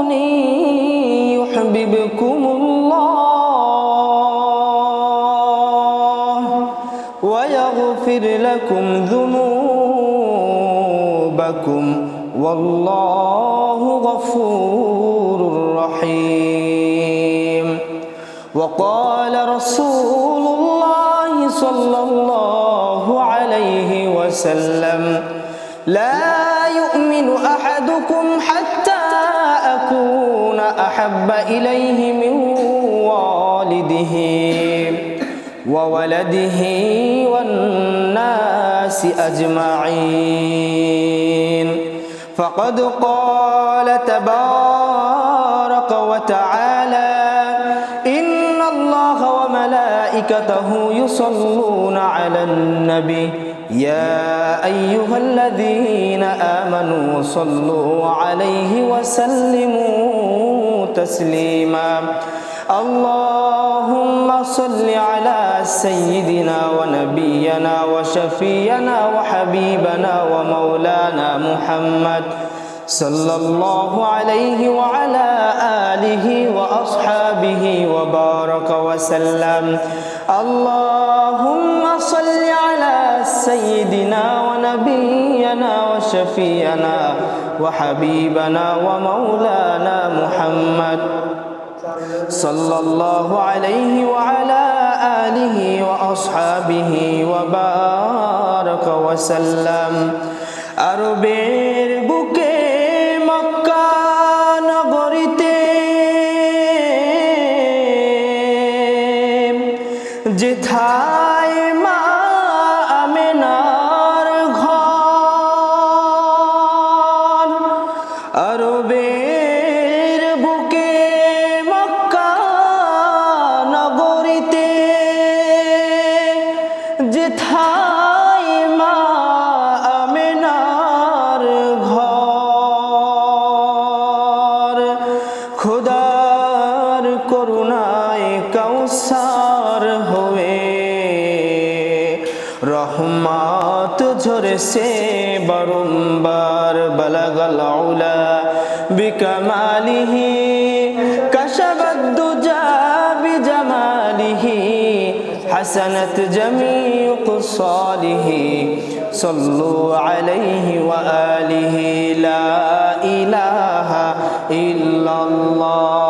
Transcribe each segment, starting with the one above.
فاتبعوني يحببكم الله ويغفر لكم ذنوبكم والله غفور رحيم وقال رسول الله صلى الله عليه وسلم لا يؤمن أحدكم حتى أكون أحب إليه من والده وولده والناس أجمعين. فقد قال تبارك وتعالى إن الله وملائكته يصلون على النبي يا أيها الذين آمنوا صلوا عليه وسلموا تسليما. اللهم صل على سيدنا ونبينا وشفينا وحبيبنا ومولانا محمد صلى الله عليه وعلى آله وأصحابه وبارك وسلم. اللهم صل سيدنا ونبينا وشفينا وحبيبنا ومولانا محمد صلى الله عليه وعلى آله وأصحابه وبارك وسلم আরবের বুকে মক্কা নগরীতে যেথায় করুণায় কৌসার হয়ে রহমত ঝরেছে বারম্বার বলগল উলা বিকমালিহি কশবদ্দুজা বিজমালিহি حسنت جميع قصاله صلوا عليه وآله لا إله إلا الله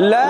La